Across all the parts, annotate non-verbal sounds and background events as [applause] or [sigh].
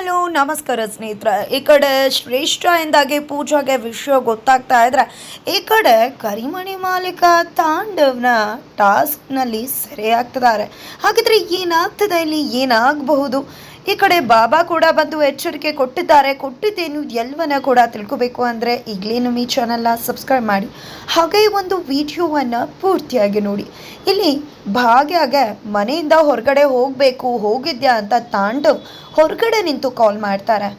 Hello, ನಮಸ್ಕಾರ ಸ್ನೇಹಿತರೆ. ಈ ಕಡೆ ಶ್ರೇಷ್ಠ ಎಂದಾಗಿ ಪೂಜಾಗೆ ವಿಷಯ ಗೊತ್ತಾಗ್ತಾ ಇದ್ರೆ, ಈ ಕಡೆ ಕರಿಮಣಿ ಮಾಲೀಕ ತಾಂಡವ್ನ ಟಾಸ್ಕ್ನಲ್ಲಿ ಸೆರೆಯಾಗ್ತಿದ್ದಾರೆ. ಹಾಗಿದ್ರೆ ಏನಾಗ್ತದೆ ಇಲ್ಲಿ? ಏನಾಗಬಹುದು? ಈ ಕಡೆ ಬಾಬಾ ಕೂಡ ಬಂದು ಎಚ್ಚರಿಕೆ ಕೊಟ್ಟಿದ್ದಾರೆ. ಕೊಟ್ಟಿದ್ದೇನು ಎಲ್ಲವನ್ನ ಕೂಡ ತಿಳ್ಕೊಬೇಕು ಅಂದರೆ ಈಗಲೇ ನಮ್ಮ ಈ ಚಾನಲ್ನ ಸಬ್ಸ್ಕ್ರೈಬ್ ಮಾಡಿ. ಹಾಗೆ ಒಂದು ವಿಡಿಯೋವನ್ನು ಪೂರ್ತಿಯಾಗಿ ನೋಡಿ. ಇಲ್ಲಿ ಭಾಗ್ಯಾಗೆ ಮನೆಯಿಂದ ಹೊರಗಡೆ ಹೋಗಬೇಕು, ಹೋಗಿದ್ಯಾ ಅಂತ ತಾಂಡವ್ ಹೊರಗಡೆ ನಿಂತು ಕಾಲ್ ಮಾಡ್ತಾರೆ.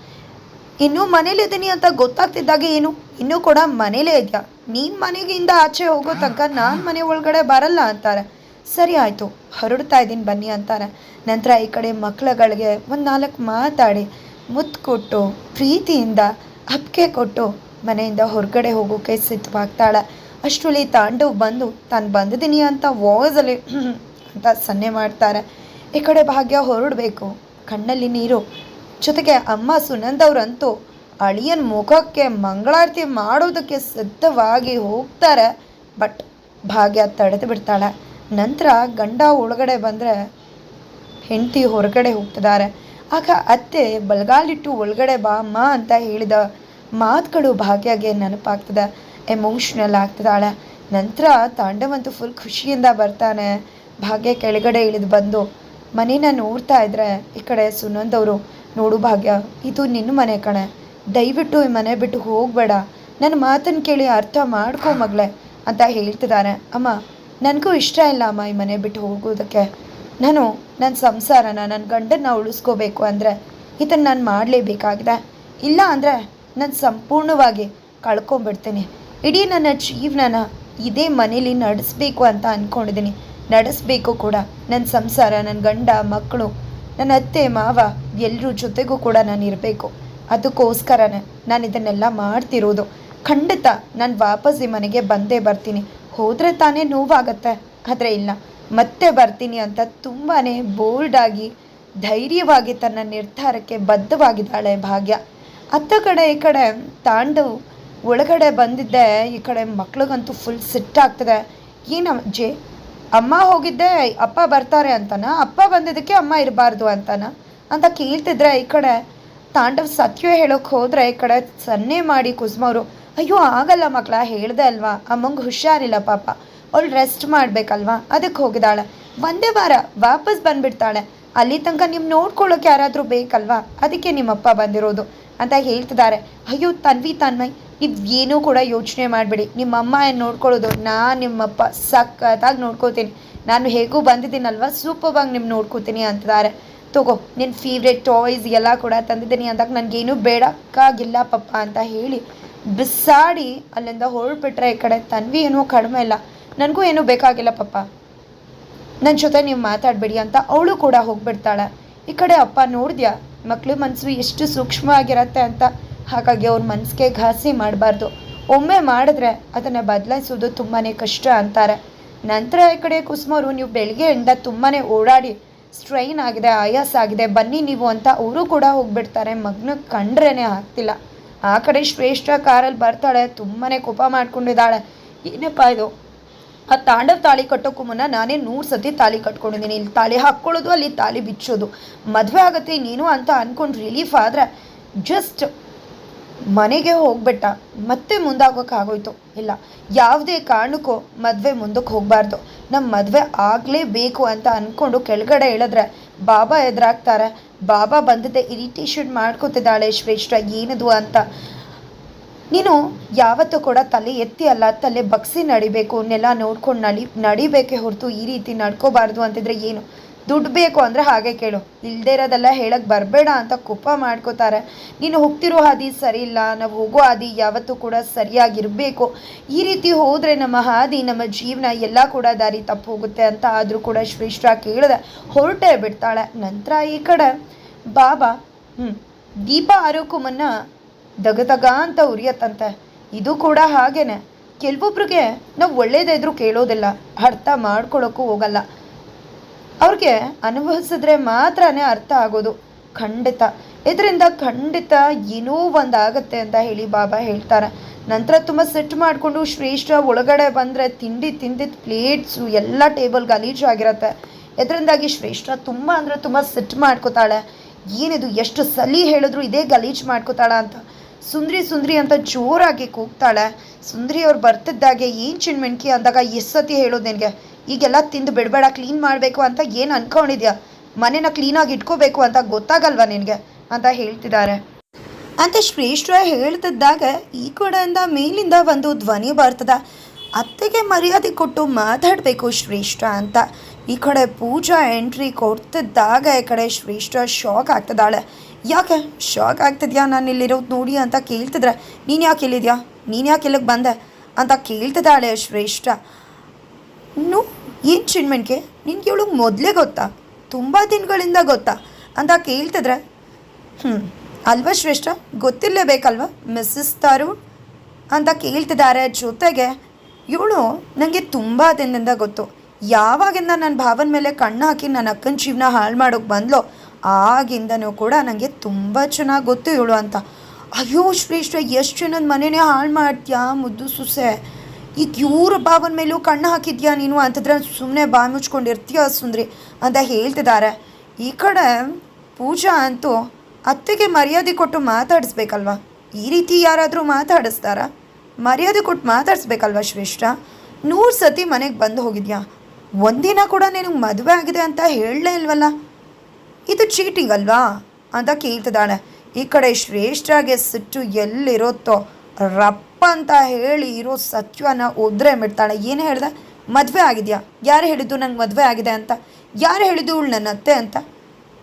ಇನ್ನೂ ಮನೇಲಿದ್ದೀನಿ ಅಂತ ಗೊತ್ತಾಗ್ತಿದ್ದಾಗ ಏನು? ಇನ್ನೂ ಕೂಡ ಮನೇಲೇ ಇದೆಯಾ? ನೀನು ಮನೆಗಿಂದ ಆಚೆ ಹೋಗೋ ತನಕ ನಾನು ಮನೆ ಒಳಗಡೆ ಬರಲ್ಲ ಅಂತಾರೆ. ಸರಿ ಆಯಿತು, ಹೊರಡ್ತಾ ಇದ್ದೀನಿ ಬನ್ನಿ ಅಂತಾರೆ. ನಂತರ ಈ ಕಡೆ ಮಕ್ಕಳುಗಳಿಗೆ ಒಂದು ನಾಲ್ಕು ಮಾತಾಡಿ ಮುತ್ತು ಕೊಟ್ಟು, ಪ್ರೀತಿಯಿಂದ ಹಪ್ಪಿಗೆ ಕೊಟ್ಟು ಮನೆಯಿಂದ ಹೊರಗಡೆ ಹೋಗೋಕೆ ಸಿದ್ಧವಾಗ್ತಾಳೆ. ಅಷ್ಟರಲ್ಲಿ ತಾಂಡವ್ ಬಂದು, ತಾನು ಬಂದಿದ್ದೀನಿ ಅಂತ ವಾಯ್ಸಲ್ಲಿ [clears throat] ಅಂತ ಸನ್ನೆ ಮಾಡ್ತಾರೆ. ಈ ಕಡೆ ಭಾಗ್ಯ ಹೊರಡಬೇಕು, ಕಣ್ಣಲ್ಲಿ ನೀರು. ಜೊತೆಗೆ ಅಮ್ಮ ಸುನಂದವ್ರಂತೂ ಅಳಿಯನ ಮುಖಕ್ಕೆ ಮಂಗಳಾರತಿ ಮಾಡೋದಕ್ಕೆ ಸಿದ್ಧವಾಗಿ ಹೋಗ್ತಾರೆ. ಬಟ್ ಭಾಗ್ಯ ತಡೆದು ಬಿಡ್ತಾಳೆ. ನಂತರ ಗಂಡ ಒಳಗಡೆ ಬಂದರೆ ಹೆಂಡತಿ ಹೊರಗಡೆ ಹೋಗ್ತಿದ್ದಾರೆ. ಆಗ ಅತ್ತೆ ಬಲಗಾಲಿಟ್ಟು ಒಳಗಡೆ ಬಾ ಅಮ್ಮ ಅಂತ ಹೇಳಿದ ಮಾತುಗಳು ಭಾಗ್ಯಗೆ ನೆನಪಾಗ್ತದೆ. ಎಮೋಷ್ನಲ್ ಆಗ್ತಿದ್ದಾಳೆ. ನಂತರ ತಾಂಡವಂತೂ ಫುಲ್ ಖುಷಿಯಿಂದ ಬರ್ತಾನೆ. ಭಾಗ್ಯ ಕೆಳಗಡೆ ಇಳಿದು ಬಂದು, ಮನೇನ ನೋಡ್ತಾ ಇದ್ರೆ ಈ ಕಡೆ ಸುನಂದವರು ನೋಡು ಭಾಗ್ಯ, ಇದು ನಿನ್ನ ಮನೆ ಕಣೆ. ದಯವಿಟ್ಟು ಈ ಮನೆ ಬಿಟ್ಟು ಹೋಗಬೇಡ. ನನ್ನ ಮಾತನ್ನು ಕೇಳಿ ಅರ್ಥ ಮಾಡ್ಕೊ ಮಗಳೇ ಅಂತ ಹೇಳ್ತಿದ್ದಾರೆ ಅಮ್ಮ ನನಗೂ ಇಷ್ಟ ಇಲ್ಲ ಅಮ್ಮ ಈ ಮನೆ ಬಿಟ್ಟು ಹೋಗೋದಕ್ಕೆ. ನಾನು ನನ್ನ ಸಂಸಾರನ ನನ್ನ ಗಂಡನ್ನ ಉಳಿಸ್ಕೋಬೇಕು ಅಂದರೆ ಇದನ್ನು ನಾನು ಮಾಡಲೇಬೇಕಾಗಿದೆ. ಇಲ್ಲ ಅಂದರೆ ನಾನು ಸಂಪೂರ್ಣವಾಗಿ ಕಳ್ಕೊಂಬಿಡ್ತೀನಿ. ಇಡೀ ನನ್ನ ಜೀವನನ ಇದೇ ಮನೇಲಿ ನಡೆಸಬೇಕು ಅಂತ ಅಂದ್ಕೊಂಡಿದ್ದೀನಿ ನಡೆಸಬೇಕು ಕೂಡ ನನ್ನ ಸಂಸಾರ ನನ್ನ ಗಂಡ ಮಕ್ಕಳು ನನ್ನ ಅತ್ತೆ, ಮಾವ ಎಲ್ಲರ ಜೊತೆಗೂ ಕೂಡ ನಾನು ಇರಬೇಕು. ಅದಕ್ಕೋಸ್ಕರನೇ ನಾನು ಇದನ್ನೆಲ್ಲ ಮಾಡ್ತಿರೋದು. ಖಂಡಿತ ನಾನು ವಾಪಸ್ ಈ ಮನೆಗೆ ಬಂದೇ ಬರ್ತೀನಿ. ಹೋದರೆ ತಾನೇ ನೋವಾಗತ್ತೆ. ಆದರೆ ಇಲ್ಲ, ಮತ್ತೆ ಬರ್ತೀನಿ ಅಂತ ತುಂಬಾ ಬೋಲ್ಡಾಗಿ, ಧೈರ್ಯವಾಗಿ ತನ್ನ ನಿರ್ಧಾರಕ್ಕೆ ಬದ್ಧವಾಗಿದ್ದಾಳೆ ಭಾಗ್ಯ. ಅತ್ತ ಕಡೆ ಈ ಕಡೆ ತಾಂಡವ್ ಒಳಗಡೆ ಬಂದಿದ್ದೆ, ಈ ಕಡೆ ಮಕ್ಳಿಗಂತೂ ಫುಲ್ ಸಿಟ್ಟಾಗ್ತದೆ ಏನು ಜೆ, ಅಮ್ಮ ಹೋಗಿದ್ದೆ, ಅಪ್ಪ ಬರ್ತಾರೆ ಅಂತನ? ಅಪ್ಪ ಬಂದಿದ್ದಕ್ಕೆ ಅಮ್ಮ ಇರಬಾರ್ದು ಅಂತನ? ಅಂತ ಕೇಳ್ತಿದ್ರೆ ಈ ಕಡೆ ತಾಂಡವ್ ಸತ್ಯ ಹೇಳೋಕೆ ಹೋದರೆ ಈ ಕಡೆ ಸನ್ನೆ ಮಾಡಿ ಕುಸುಮವರು ಅಯ್ಯೋ, ಆಗಲ್ಲ ಮಕ್ಕಳ ಹೇಳ್ದೆ ಅಲ್ವಾ? ಅಮ್ಮಂಗೆ ಹುಷಾರಿಲ್ಲ ಪಾಪ. ಅವಳು ರೆಸ್ಟ್ ಮಾಡಬೇಕಲ್ವಾ? ಅದಕ್ಕೆ ಹೋಗಿದ್ದಾಳೆ. ಒಂದೇ ವಾರ ವಾಪಸ್ ಬಂದ್ಬಿಡ್ತಾಳೆ. ಅಲ್ಲಿ ತನಕ ನಿಮ್ಮ ನೋಡ್ಕೊಳ್ಳೋಕೆ ಯಾರಾದರೂ ಬೇಕಲ್ವಾ? ಅದಕ್ಕೆ ನಿಮ್ಮಪ್ಪ ಬಂದಿರೋದು ಅಂತ ಹೇಳ್ತಿದ್ದಾರೆ. ಅಯ್ಯೋ, ತನ್ವಿ, ತನ್ಮಯ್ ನೀವು ಏನೂ ಕೂಡ ಯೋಚನೆ ಮಾಡಬೇಡಿ. ನಿಮ್ಮ ಅಮ್ಮ ಏನು ನೋಡ್ಕೊಳ್ಳೋದು? ನಾನು ನಿಮ್ಮಪ್ಪ ಸಖತ್ತಾಗಿ ನೋಡ್ಕೋತೀನಿ. ನಾನು ಹೇಗೂ ಬಂದಿದ್ದೀನಲ್ವ? ಸೂಪರ್ವಾಗಿ ನಿಮ್ಮ ನೋಡ್ಕೋತೀನಿ ಅಂತಿದ್ದಾರೆ. ತಗೋ ನಿನ್ನ ಫೇವ್ರೆಟ್ ಟಾಯ್ಸ್ ಎಲ್ಲ ಕೂಡ ತಂದಿದ್ದೀನಿ ಅಂದಾಗ ನನಗೇನು ಬೇಡಕ್ಕಾಗಿಲ್ಲ ಪಪ್ಪ ಅಂತ ಹೇಳಿ ಬಿಸಾಡಿ ಅಲ್ಲಿಂದ ಹೊರಡ್ಬಿಟ್ರೆ ಈ ಕಡೆ ತನ್ವಿ ಏನೂ ಕಡಿಮೆ ಇಲ್ಲ. ನನಗೂ ಏನೂ ಬೇಕಾಗಿಲ್ಲ ಪಪ್ಪ. ನನ್ನ ಜೊತೆ ನೀವು ಮಾತಾಡಬೇಡಿ ಅಂತ ಅವಳು ಕೂಡ ಹೋಗ್ಬಿಡ್ತಾಳೆ. ಈ ಕಡೆ ಅಪ್ಪ ನೋಡಿದ್ಯಾ? ಮಕ್ಳ ಮನಸ್ಸು ಎಷ್ಟು ಸೂಕ್ಷ್ಮವಾಗಿರತ್ತೆ ಅಂತ. ಹಾಗಾಗಿ ಅವ್ರ ಮನಸ್ಸಿಗೆ ಘಾಸಿ ಮಾಡಬಾರ್ದು. ಒಮ್ಮೆ ಮಾಡಿದ್ರೆ ಅದನ್ನು ಬದಲಾಯಿಸೋದು ತುಂಬಾ ಕಷ್ಟ ಅಂತಾರೆ. ನಂತರ ಈ ಕಡೆ ಕುಸುಮವರು ನೀವು ಬೆಳಗ್ಗೆಯಿಂದ ತುಂಬಾ ಓಡಾಡಿ, ಸ್ಟ್ರೈನ್ ಆಗಿದೆ, ಆಯಾಸ ಆಗಿದೆ, ಬನ್ನಿ ನೀವು ಅಂತ ಅವರು ಕೂಡ ಹೋಗ್ಬಿಡ್ತಾರೆ. ಮಗ್ನ ಕಂಡ್ರೇ ಆಗ್ತಿಲ್ಲ. ಆ ಕಡೆ ಶ್ರೇಷ್ಠ ಕಾರಲ್ಲಿ ಬರ್ತಾಳೆ ತುಂಬಾ ಕೋಪ ಮಾಡ್ಕೊಂಡಿದ್ದಾಳೆ. ಏನಪ್ಪ ಇದು? ಆ ತಾಂಡವ್ ತಾಳಿ ಕಟ್ಟೋಕ್ಕೂ ಮುನ್ನ ನಾನೇ ನೂರು ಸತಿ ತಾಳಿ ಕಟ್ಕೊಂಡಿದ್ದೀನಿ. ಇಲ್ಲಿ ತಾಳಿ ಹಾಕ್ಕೊಳ್ಳೋದು, ಅಲ್ಲಿ ತಾಳಿ ಬಿಚ್ಚೋದು. ಮದುವೆ ಆಗುತ್ತೆ, ನೀನು ಅಂತ ಅಂದ್ಕೊಂಡು ರಿಲೀಫ್ ಆದರೆ ಜಸ್ಟ್ ಮನೆಗೆ ಹೋಗ್ಬಿಟ್ಟ. ಮತ್ತೆ ಮುಂದಾಗೋಕ್ಕಾಗೋಯ್ತು ಇಲ್ಲ, ಯಾವುದೇ ಕಾರಣಕ್ಕೂ ಮದುವೆ ಮುಂದಕ್ಕೆ ಹೋಗಬಾರ್ದು. ನಮ್ಮ ಮದುವೆ ಆಗಲೇಬೇಕು ಅಂತ ಅಂದ್ಕೊಂಡು ಕೆಳಗಡೆ ಇಳಿದ್ರೆ ಬಾಬಾ ಎದುರಾಗ್ತಾರೆ. ಬಾಬಾ ಬಂದಿದ್ದೆ ಇರಿಟೇಷನ್ ಮಾಡ್ಕೋತಿದ್ದಾಳೆ ಶ್ರೇಷ್ಠ. ಏನದು ಅಂತ ನೀನು ಯಾವತ್ತೂ ಕೂಡ ತಲೆ ಎತ್ತಿ ಅಲ್ಲ, ತಲೆ ಬಗ್ಸಿ ನಡಿಬೇಕು, ನೆಲ ನೋಡ್ಕೊಂಡು ನಡಿ, ನಡಿಬೇಕೆ ಹೊರತು ಈ ರೀತಿ ನಡ್ಕೋಬಾರ್ದು ಅಂತಿದ್ರೆ ಏನು? ದುಡ್ಡು ಬೇಕು ಅಂದರೆ ಹಾಗೆ ಕೇಳು. ಇಲ್ಲದೇ ಇರೋದೆಲ್ಲ ಹೇಳಕ್ಕೆ ಬರಬೇಡ ಅಂತ ಕೋಪ ಮಾಡ್ಕೋತಾರೆ. ನೀನು ಹೋಗ್ತಿರೋ ಹಾದಿ ಸರಿ ಇಲ್ಲ, ನಾವು ಹೋಗೋ ಹಾದಿ ಯಾವತ್ತೂ ಕೂಡ ಸರಿಯಾಗಿರಬೇಕು. ಈ ರೀತಿ ಹೋದರೆ ನಮ್ಮ ಹಾದಿ, ನಮ್ಮ ಜೀವನ ಎಲ್ಲ ಕೂಡ ದಾರಿ ತಪ್ಪು ಹೋಗುತ್ತೆ ಅಂತ ಆದರೂ ಕೂಡ ಶ್ರೇಷ್ಠ ಕೇಳಿದೆ. ಹೊರಟೇ ಬಿಡ್ತಾಳೆ. ನಂತರ ಈ ಕಡೆ ಬಾಬಾ ಹ್ಞೂ ದೀಪ ಆರೋಕ್ಕೂ ಮುನ್ನ ದಗದಗ ಅಂತ ಉರಿಯತ್ತಂತೆ. ಇದು ಕೂಡ ಹಾಗೇನೆ. ಕೆಲವೊಬ್ರಿಗೆ ನಾವು ಒಳ್ಳೇದೇ ಇದ್ರೂ ಕೇಳೋದಿಲ್ಲ. ಅರ್ಥ ಮಾಡ್ಕೊಳ್ಳೋಕ್ಕೂ ಹೋಗಲ್ಲ. ಅವ್ರಿಗೆ ಅನುಭವಿಸಿದ್ರೆ ಮಾತ್ರನೇ ಅರ್ಥ ಆಗೋದು. ಖಂಡಿತ. ಇದರಿಂದ ಖಂಡಿತ ಏನೋ ಒಂದು ಅಂತ ಹೇಳಿ ಬಾಬಾ ಹೇಳ್ತಾರೆ. ನಂತರ ತುಂಬ ಸೆಟ್ ಮಾಡಿಕೊಂಡು ಶ್ರೇಷ್ಠ ಒಳಗಡೆ ಬಂದರೆ ತಿಂಡಿ ತಿಂದಿದ್ದ ಪ್ಲೇಟ್ಸು ಎಲ್ಲ ಟೇಬಲ್ ಗಲೀಜು ಆಗಿರತ್ತೆ. ಇದರಿಂದಾಗಿ ಶ್ರೇಷ್ಠ ತುಂಬ ಅಂದರೆ ತುಂಬ ಸೆಟ್ ಮಾಡ್ಕೋತಾಳೆ. ಏನಿದು, ಎಷ್ಟು ಸಲಿ ಹೇಳಿದ್ರು ಇದೇ ಗಲೀಜು ಮಾಡ್ಕೋತಾಳ ಅಂತ. ಸುಂದ್ರಿ ಸುಂದ್ರಿ ಅಂತ ಜೋರಾಗಿ ಕೂಗ್ತಾಳೆ. ಸುಂದ್ರಿ ಅವ್ರು ಬರ್ತಿದ್ದಾಗೆ ಏನು ಚಿಣ್ಮಿಣ್ಕಿ ಅಂದಾಗ ಎಷ್ಟು ಸತಿ ಹೇಳೋದು ನಿನಗೆ? ಈಗೆಲ್ಲ ತಿಂದು ಬಿಡಬೇಡ ಕ್ಲೀನ್ ಮಾಡಬೇಕು ಅಂತ ಏನು ಅನ್ಕೊಂಡಿದ್ಯಾ? ಮನೆನ ಕ್ಲೀನಾಗಿ ಇಟ್ಕೋಬೇಕು ಅಂತ ಗೊತ್ತಾಗಲ್ವಾ ನಿನಗೆ? ಅಂತ ಹೇಳ್ತಿದ್ದಾರೆ. ಅಂತ ಶ್ರೇಷ್ಠ ಹೇಳ್ತಿದ್ದಾಗ ಈ ಕಡೆಯಿಂದ ಮೇಲಿಂದ ಒಂದು ಧ್ವನಿ ಬರ್ತದ. ಅತ್ತೆಗೆ ಮರ್ಯಾದೆ ಕೊಟ್ಟು ಮಾತಾಡಬೇಕು ಶ್ರೇಷ್ಠ ಅಂತ. ಈ ಕಡೆ ಪೂಜಾ ಎಂಟ್ರಿ ಕೊಡ್ತಿದ್ದಾಗ ಈ ಕಡೆ ಶ್ರೇಷ್ಠ ಶಾಕ್ ಆಗ್ತದಾಳೆ ಯಾಕೆ? ಶಾಕ್ ಆಗ್ತಿದ್ಯಾ? ನಾನು ಇಲ್ಲಿರೋದು ನೋಡಿ ಅಂತ ಕೇಳ್ತಿದ್ರೆ, ನೀನು ಯಾಕೆ ಇಲ್ಲಿದ್ಯಾ? ನೀನು ಯಾಕೆ ಇಲ್ಲಿಗೆ ಬಂದೆ? ಅಂತ ಕೇಳ್ತಿದ್ದಾಳೆ ಶ್ರೇಷ್ಠ. ನು ಏನು ಚಿಣ್ಮೆಣ್ಕೆ ನಿನ್ಗೆ ಇವಳು ಮೊದಲೇ ಗೊತ್ತಾ? ತುಂಬ ದಿನಗಳಿಂದ ಗೊತ್ತಾ? ಅಂತ ಕೇಳ್ತಿದ್ರೆ ಹ್ಞೂ ಅಲ್ವಾ ಶ್ರೇಷ್ಠ? ಗೊತ್ತಿರಲೇಬೇಕಲ್ವ? ಮಿಸ್ಸಸ್ ತರುಣ್? ಅಂತ ಕೇಳ್ತಿದ್ದಾರೆ ಜೊತೆಗೆ, ಇವಳು ನನಗೆ ತುಂಬ ದಿನದಿಂದ ಗೊತ್ತು. ಯಾವಾಗಿಂದ ನನ್ನ ಭಾವನ ಮೇಲೆ ಕಣ್ಣು ಹಾಕಿ ನನ್ನ ಅಕ್ಕನ ಜೀವನ ಹಾಳು ಮಾಡೋಕೆ ಬಂದ್ಲೋ ಆಗಿಂದನೂ ಕೂಡ ನನಗೆ ತುಂಬ ಚೆನ್ನಾಗಿ ಗೊತ್ತು ಇವಳು ಅಂತ. ಅಯ್ಯೋ ಶ್ರೇಷ್ಠ, ಎಷ್ಟು ಜನದ ಮನೆನೇ ಹಾಳು ಮಾಡ್ತೀಯಾ ಮುದ್ದು ಸುಸೆ? ಈಗ ಇವ್ರ ಬಾವನ ಮೇಲೂ ಕಣ್ಣು ಹಾಕಿದ್ಯಾ ನೀನು ಅಂತಂದ್ರೆ ಸುಮ್ಮನೆ ಬಾಯಿ ಮುಚ್ಕೊಂಡಿರ್ತೀಯ ಸುಂದ್ರಿ ಅಂತ ಹೇಳ್ತಿದ್ದಾರೆ ಈ ಕಡೆ ಪೂಜಾ ಅಂತೂ ಅತ್ತೆಗೆ ಮರ್ಯಾದೆ ಕೊಟ್ಟು ಮಾತಾಡಿಸ್ಬೇಕಲ್ವಾ? ಈ ರೀತಿ ಯಾರಾದರೂ ಮಾತಾಡಿಸ್ತಾರಾ? ಮರ್ಯಾದೆ ಕೊಟ್ಟು ಮಾತಾಡಿಸ್ಬೇಕಲ್ವಾ ಶ್ರೇಷ್ಠ? ನೂರು ಸತಿ ಮನೆಗೆ ಬಂದು ಹೋಗಿದ್ಯಾ? ಒಂದಿನ ಕೂಡ ನಿನಗೆ ಮದುವೆ ಆಗಿದೆ ಅಂತ ಹೇಳಲೇ ಇಲ್ವಲ್ಲ? ಇದು ಚೀಟಿಂಗ್ ಅಲ್ವಾ? ಅಂತ ಕೇಳ್ತಿದ್ದಾಳೆ. ಈ ಕಡೆ ಶ್ರೇಷ್ಠಗೆ ಸಿಟ್ಟು ಎಲ್ಲಿರುತ್ತೋ? ರಪ್ಪ ಅಂತ ಹೇಳಿ ಇರೋ ಸತ್ಯನ ಒದ್ರೆ ಬಿಡ್ತಾಳೆ. ಏನು ಹೇಳ್ದೆ? ಮದುವೆ ಆಗಿದೆಯಾ? ಯಾರು ಹೇಳಿದ್ದು ನಂಗೆ ಮದುವೆ ಆಗಿದೆ ಅಂತ? ಯಾರು ಹೇಳಿದ್ದು ಇವಳು ನನ್ನ ಅತ್ತೆ ಅಂತ?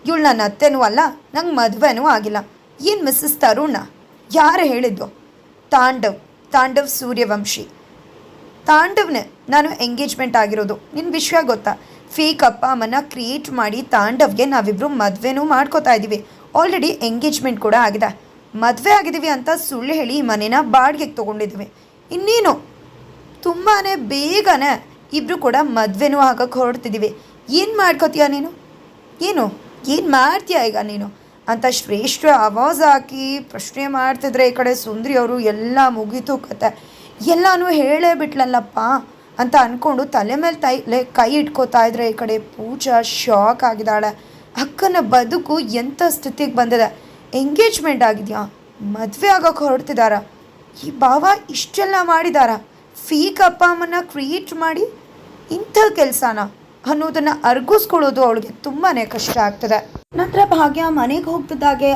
ಇವಳು ನನ್ನ ಅತ್ತೆನೂ ಅಲ್ಲ, ನಂಗೆ ಮದುವೆನೂ ಆಗಿಲ್ಲ. ಏನು ಮಿಸ್ಸಸ್ ತರುಣ? ಯಾರು ಹೇಳಿದ್ದು? ತಾಂಡವ್ ತಾಂಡವ್ ಸೂರ್ಯವಂಶಿ. ತಾಂಡವ್ನೇ ನಾನು ಎಂಗೇಜ್ಮೆಂಟ್ ಆಗಿರೋದು. ನಿನ್ನ ವಿಷಯ ಗೊತ್ತಾ? ಫೇಕ್ ಅಪ್ಪ ಅಮ್ಮನ ಕ್ರಿಯೇಟ್ ಮಾಡಿ ತಾಂಡವ್ಗೆ ನಾವಿಬ್ಬರು ಮದುವೆನೂ ಮಾಡ್ಕೋತಾ ಇದ್ದೀವಿ ಆಲ್ರೆಡಿ ಎಂಗೇಜ್ಮೆಂಟ್ ಕೂಡ ಆಗಿದೆ. ಮದುವೆ ಆಗಿದ್ದೀವಿ ಅಂತ ಸುಳ್ಳು ಹೇಳಿ ಮನೇನ ಬಾಡಿಗೆಗೆ ತೊಗೊಂಡಿದ್ವಿ. ಇನ್ನೇನು? ತುಂಬಾ ಬೇಗನೆ ಇಬ್ಬರು ಕೂಡ ಮದುವೆನೂ ಆಗಕ್ಕೆ ಹೊರಡ್ತಿದ್ದೀವಿ ಏನು ಮಾಡ್ಕೋತೀಯ ನೀನು? ಏನು? ಏನು ಮಾಡ್ತೀಯ ಈಗ ನೀನು? ಅಂತ ಶ್ರೇಷ್ಠ ಆವಾಜ್ ಹಾಕಿ ಪ್ರಶ್ನೆ ಮಾಡ್ತಿದ್ರೆ ಈ ಕಡೆ ಸುಂದ್ರಿ ಅವರು, ಎಲ್ಲ ಮುಗಿತು ಕತೆ. ಎಲ್ಲನೂ ಹೇಳೇ ಬಿಟ್ಲಲ್ಲಪ್ಪ. ಅಂತ ಅಂದ್ಕೊಂಡು ತಲೆ ಮೇಲೆ ತೈ ಕೈ ಇಟ್ಕೋತಾ ಇದ್ರೆ ಈ ಕಡೆ ಪೂಜಾ ಶಾಕ್ ಆಗಿದ್ದಾಳೆ. ಅಕ್ಕನ ಬದುಕು ಎಂಥ ಸ್ಥಿತಿಗೆ ಬಂದಿದೆ? ಎಂಗೇಜ್ಮೆಂಟ್ ಆಗಿದೆಯಾ? ಮದುವೆ ಆಗೋಕೆ ಹೊರಡ್ತಿದಾರ? ಈ ಭಾವ ಇಷ್ಟೆಲ್ಲ ಮಾಡಿದಾರ? ಫೀಕ್ ಅಪ್ಪ ಅಮ್ಮನ ಕ್ರಿಯೇಟ್ ಮಾಡಿ ಇಂಥ ಕೆಲಸನ ಅನ್ನೋದನ್ನು ಅರ್ಗಿಸ್ಕೊಳ್ಳೋದು ಅವಳಿಗೆ ತುಂಬಾ ಕಷ್ಟ ಆಗ್ತದೆ. ನಂತರ ಭಾಗ್ಯ ಮನೆಗೆ ಹೋಗ್ತಿದ್ದಾಗೆ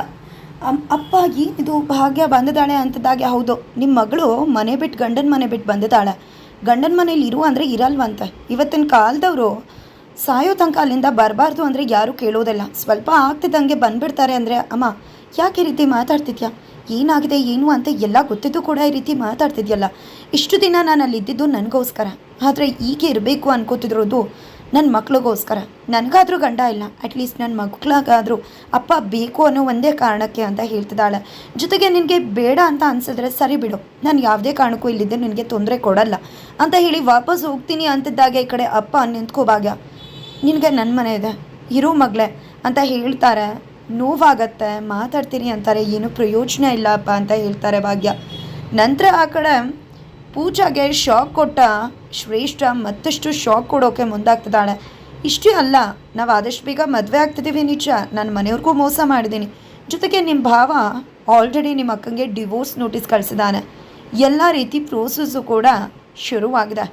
ಅಪ್ಪ ಏನಿದು ಭಾಗ್ಯ ಬಂದಿದ್ದಾಳೆ ಅಂತಿದ್ದಾಗೆ ಹೌದು. ನಿಮ್ಮ ಮಗಳು ಮನೆ ಬಿಟ್ಟು ಗಂಡನ ಮನೆ ಬಿಟ್ಟು ಬಂದಿದ್ದಾಳೆ. ಗಂಡನ ಮನೇಲಿ ಇರು ಅಂದರೆ ಇರಲ್ವಂತೆ. ಇವತ್ತಿನ ಕಾಲದವರು ಸಾಯೋ ತನಕ ಅಲ್ಲಿಂದ ಬರಬಾರ್ದು ಅಂದರೆ ಯಾರೂ ಕೇಳೋದಿಲ್ಲ. ಸ್ವಲ್ಪ ಆಗ್ತಿದ್ದಂಗೆ ಬಂದುಬಿಡ್ತಾರೆ ಅಂದರೆ, ಅಮ್ಮ, ಯಾಕೆ ಈ ರೀತಿ ಮಾತಾಡ್ತಿದ್ಯಾ? ಏನಾಗಿದೆ, ಏನು ಅಂತ ಎಲ್ಲ ಗೊತ್ತಿದ್ದು ಕೂಡ ಈ ರೀತಿ ಮಾತಾಡ್ತಿದ್ಯಲ್ಲ. ಇಷ್ಟು ದಿನ ನಾನು ಅಲ್ಲಿ ಇದ್ದಿದ್ದು ನನಗೋಸ್ಕರ. ಆದರೆ ಈಗ ಇರಬೇಕು ಅನ್ಕೋತಿರೋದು ನನ್ನ ಮಕ್ಳಿಗೋಸ್ಕರ. ನನಗಾದರೂ ಗಂಡ ಇಲ್ಲ. ಅಟ್ಲೀಸ್ಟ್ ನನ್ನ ಮಕ್ಳಿಗಾದರೂ ಅಪ್ಪ ಬೇಕು ಅನ್ನೋ ಒಂದೇ ಕಾರಣಕ್ಕೆ ಅಂತ ಹೇಳ್ತಿದ್ದಾಳೆ. ಜೊತೆಗೆ ನಿನಗೆ ಬೇಡ ಅಂತ ಅನ್ಸಿದ್ರೆ ಸರಿ ಬಿಡು. ನಾನು ಯಾವುದೇ ಕಾರಣಕ್ಕೂ ಇಲ್ಲಿದ್ದೆ ನಿನಗೆ ತೊಂದರೆ ಕೊಡಲ್ಲ. ಅಂತ ಹೇಳಿ ವಾಪಸ್ ಹೋಗ್ತೀನಿ ಅಂತಿದ್ದಾಗ ಈ ಕಡೆ ಅಪ್ಪ ನಿಂತ್ಕೋ ಭಾಗ್ಯ. ನಿನಗೆ ನನ್ನ ಮನೆ ಇದೆ. ಇರೋ ಮಗಳೇ ಅಂತ ಹೇಳ್ತಾರೆ. ನೋವಾಗತ್ತೆ. ಮಾತಾಡ್ತೀನಿ ಅಂತಾರೆ. ಏನು ಪ್ರಯೋಜನ ಇಲ್ಲಪ್ಪ ಅಂತ ಹೇಳ್ತಾರೆ ಭಾಗ್ಯ. ನಂತರ ಆ ಕಡೆ ಪೂಜಾಗೆ ಶಾಕ್ ಕೊಟ್ಟ ಶ್ರೇಷ್ಠ, ಮತ್ತಷ್ಟು ಶಾಕ್ ಕೊಡೋಕೆ ಮುಂದಾಗ್ತಿದ್ದಾಳೆ. ಇಷ್ಟೇ ಅಲ್ಲ, ನಾವು ಆದಷ್ಟು ಬೇಗ ಮದುವೆ ಆಗ್ತಿದ್ದೀವಿ ನಿಜ. ನನ್ನ ಮನೆಯವ್ರಿಗೂ ಮೋಸ ಮಾಡಿದ್ದೀನಿ ಜೊತೆಗೆ ನಿಮ್ಮ ಭಾವ ಆಲ್ರೆಡಿ ನಿಮ್ಮ ಅಕ್ಕಂಗೆ ಡಿವೋರ್ಸ್ ನೋಟಿಸ್ ಕಳಿಸಿದ್ದಾನೆ. ಎಲ್ಲ ರೀತಿ ಪ್ರೋಸೆಸ್ಸು ಕೂಡ ಶುರುವಾಗಿದೆ.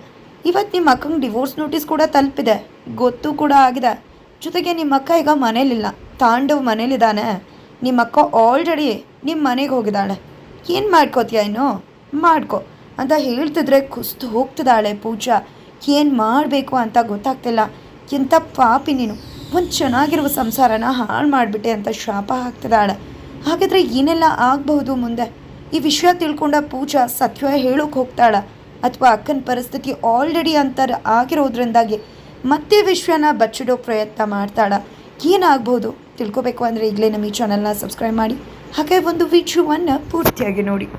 ಇವತ್ತು ನಿಮ್ಮ ಅಕ್ಕಂಗೆ ಡಿವೋರ್ಸ್ ನೋಟಿಸ್ ಕೂಡ ತಲುಪಿದೆ. ಗೊತ್ತು ಕೂಡ ಆಗಿದೆ. ಜೊತೆಗೆ ನಿಮ್ಮ ಅಕ್ಕ ಈಗ ಮನೇಲಿಲ್ಲ. ತಾಂಡವ್ ಮನೇಲಿದ್ದಾನೆ. ನಿಮ್ಮ ಅಕ್ಕ ಆಲ್ರೆಡಿ ನಿಮ್ಮ ಮನೆಗೆ ಹೋಗಿದ್ದಾಳೆ. ಏನು ಮಾಡ್ಕೋತೀಯ ಇನ್ನು? ಮಾಡ್ಕೊ. ಅಂತ ಹೇಳ್ತಿದ್ರೆ ಕುಸ್ತು ಹೋಗ್ತಿದ್ದಾಳೆ ಪೂಜಾ. ಏನು ಮಾಡಬೇಕು ಅಂತ ಗೊತ್ತಾಗ್ತಿಲ್ಲ. ಎಂಥ ಪಾಪಿ ನೀನು. ಒಂದು ಚೆನ್ನಾಗಿರುವ ಸಂಸಾರನ ಹಾಳು ಮಾಡಿಬಿಟ್ಟೆ ಅಂತ ಶಾಪ ಹಾಕ್ತಿದ್ದಾಳೆ. ಹಾಗಾದರೆ ಏನೆಲ್ಲ ಆಗಬಹುದು ಮುಂದೆ? ಈ ವಿಷಯ ತಿಳ್ಕೊಂಡ ಪೂಜಾ ಸತ್ಯ ಹೇಳೋಕೆ ಹೋಗ್ತಾಳೆ. ಅಥವಾ ಅಕ್ಕನ ಪರಿಸ್ಥಿತಿ ಆಲ್ರೆಡಿ ಅಂತರ ಆಗಿರೋದ್ರಿಂದಾಗಿ ಮತ್ತೆ ವಿಷಯನ ಬಚ್ಚಿಡೋ ಪ್ರಯತ್ನ ಮಾಡ್ತಾಳೆ. ಏನಾಗ್ಬೋದು ತಿಳ್ಕೊಬೇಕು ಅಂದರೆ ಈಗಲೇ ನಮ್ಮ ಈ ಚಾನಲ್ನ ಸಬ್ಸ್ಕ್ರೈಬ್ ಮಾಡಿ. ಹಾಗೆ ಒಂದು ವಿಡಿಯೋವನ್ನು ಪೂರ್ತಿಯಾಗಿ ನೋಡಿ.